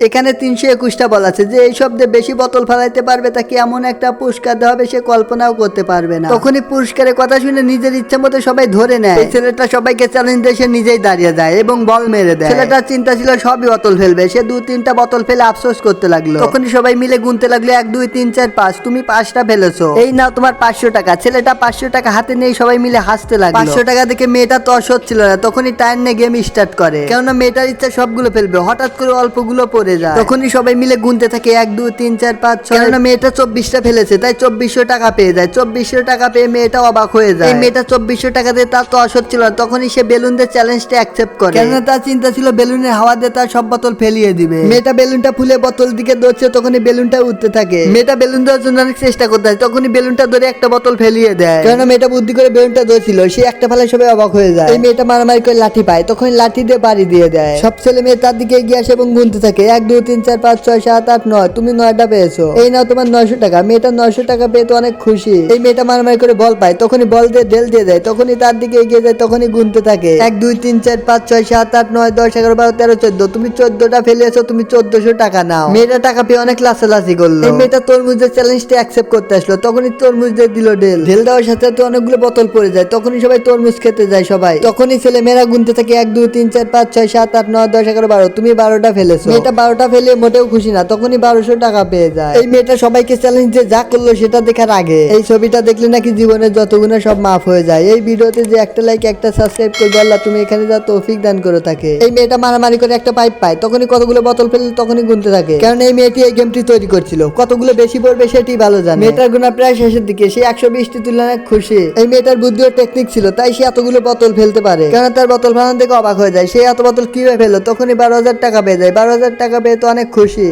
এখানে তিনশো একুশটা বল আছে। যে এই শব্দে বেশি বোতল ফেলাইতে পারবে তাকে এমন একটা পুরস্কার দেওয়া হবে সে কল্পনাও করতে পারবে না। তখনই পুরস্কারের কথা শুনে নিজের ইচ্ছা মতো সবাই ধরে নেয়। এই ছেলেটা সবাইকে চ্যালেঞ্জ দিয়ে সে নিজেই দাঁড়িয়ে যায় এবং বল মেরে দেয়। ছেলেটার চিন্তা ছিল সবই বোতল ফেলবে সে দু তিনটা বোতল ফেলে আফসোস করতে লাগল। তখনই সবাই মিলে গুনতে লাগল এক দুই তিন চার পাঁচ তুমি পাঁচটা ফেলেছো। এই নাও তোমার পাঁচশো টাকা। ছেলেটা পাঁচশো টাকা হাতে নিয়ে সবাই মিলে হাসতে লাগল। পাঁচশো টাকা দেখে মেয়েটা তো অসৎ ছিল না তখনই টাইম নিয়ে গেম স্টার্ট করে। কেননা মেয়েটার ইচ্ছা সবগুলো ফেলবে। হঠাৎ করে অল্পগুলো পড়ে যায়। তখনই সবাই মিলে গুনতে থাকে এক দুই তিন চার পাঁচ ছয়। কেননা মেয়েটা চব্বিশটা ফেলেছে তাই চব্বিশশো টাকা পেয়ে যায়। চব্বিশশো টাকা পেয়ে মেয়েটা অবাক হয়ে যায়। এই মেয়েটা চব্বিশশো টাকা দিয়ে তার তো অসৎ ছিল না তখনই সে বেলুন দিয়ে চ্যালেঞ্জটা অ্যাকসেপ্ট করে। কেননা তার চিন্তা ছিল বেলুনের হাওয়া দিয়ে তার সব বোতল ফেলিয়ে দিবে। মেয়েটা বেলুনটা ফুলে বোতল দিকে দৌড়ছে তখনই বেলুনটা উঠতে থাকে। মেয়েটা বেলুন দেওয়ার জন্য অনেক চেষ্টা করতে থাকে তখনই বেলুনটা ধরে একটা বোতল ফেলিয়ে দেয়। কেননা মেয়েটা বুদ্ধি করে বেলুনটা ধরছিল সে একটা ফেলায় সবাই অবাক হয়ে যায়। এই মেয়েটা মারামারি করে লাঠি পায় তখন লাঠি দিয়ে বাড়ি দিয়ে দেয়। সব ছেলে মেয়ে তার দিকে এগিয়ে আসে এবং গুনতে থাকে। এক, দুই, তিন, চার, পাঁচ, ছয়, সাত, আট, নয়। তুমি নয়টা পেয়েছ। এই নাও তোমার নয়শো টাকা। মেয়েটা নয়শো টাকা পেয়ে তো অনেক খুশি। এই মেয়েটা মারামারি করে বল পায়। তখনই বল দিয়ে ঢেল দিয়ে দেয়। তখনই তার দিকে এগিয়ে যায়। তখনই গুনতে থাকে। এক, দুই, তিন, চার, পাঁচ, ছয়, সাত, আট, নয়, দশ, এগারো, বারো, তেরো, চোদ্দ। তুমি চোদ্দটা ফেলেছো, তুমি চোদ্দশো টাকা নাও। মেয়েটা টাকা পেয়ে অনেক লাসালাসি করল। এই মেয়েটা তরমুজের চ্যালেঞ্জটা অ্যাকসেপ্ট করতে আসলো। তখনই তরমুজ দিয়ে দিল ঢেল। ঢেল দেওয়ার সাথে সাথে অনেকগুলো বোতল পড়ে যায়। তখনই সবাই তরমুজ খেতে যায় সবাই। তখনই ছেলে মেয়েরা গুনতে থাকে। এক, দুই, তিন, চার, পাঁচ, ছয়, সাত, আট, নয়, দশ, এগারো, বারো। তুমি বারোটা ফেলেছো। মেয়েটা বারোটা ফেলে মোটেও খুশি না, তখনই বারোশো টাকা পেয়ে যায়। এই মেয়েটা সবাইকে চ্যালেঞ্জ দিয়ে যা করল সেটা দেখার আগে। এই ছবিটা দেখলে নাকি জীবনের যত গুণে সব মাফ হয়ে যায়। এই ভিডিওতে যে একটা লাইক একটা সাবস্ক্রাইব করবে আল্লাহ, তুমি এখানে যা তৌফিক দান করে থাকে। এই মেয়েটা মারামারি করে একটা পাইপ পায়, তখনই কতগুলো বোতল ফেলে, তখনই গুনতে থাকে। কারণ এই মেয়েটি এই গেমটি তৈরি করছিল। কতগুলো বেশি পড়বে সেটি ভালো জানে। মেয়েটার গুণা প্রায় শেষের দিকে, সে একশো বিশটি তুলনায় খুশি। এই মেয়েটার বুদ্ধি ও টেকনিক ছিল, তাই সে এতগুলো বোতল ফেলতে পারে। কারণ তার বোতল ফেলানো দেখে অবাক হয়ে যায়। সে এত বোতল কীভাবে ফেলল? তখনই বারো হাজার টাকা পেয়ে যায়। বারো হাজার টাকা পেয়ে তো অনেক খুশি।